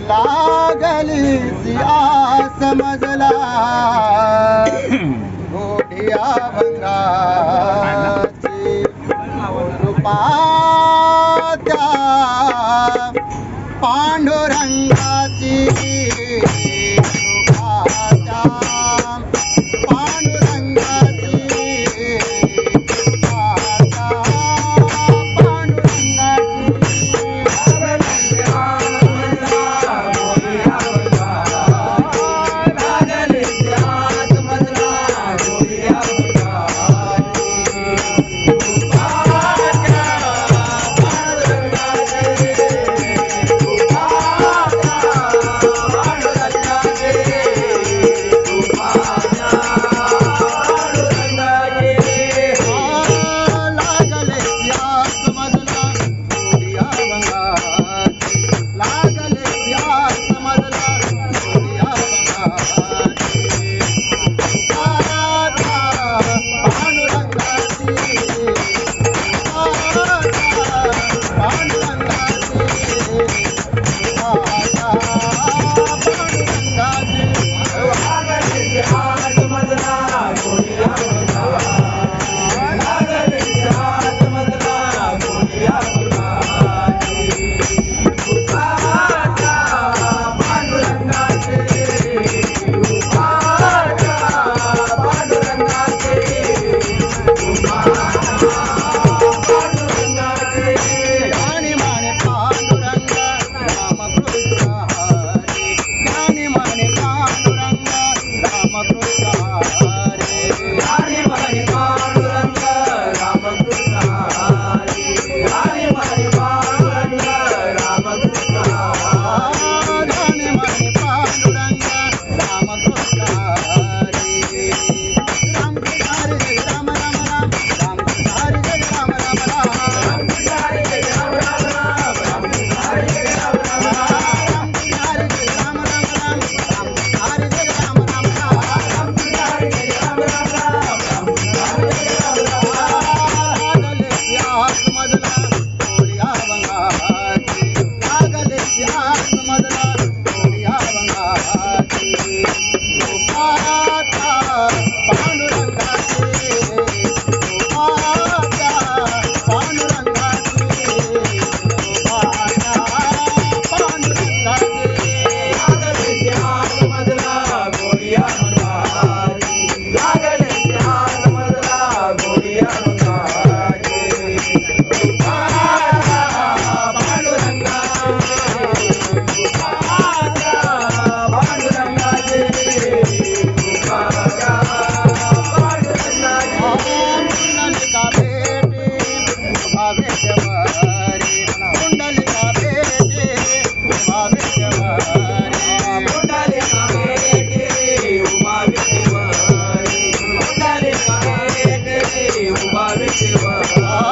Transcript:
लागली ती समजला. गोठिया गोढिया भंगाची कृपात्या पांडुरंगाची. Oh.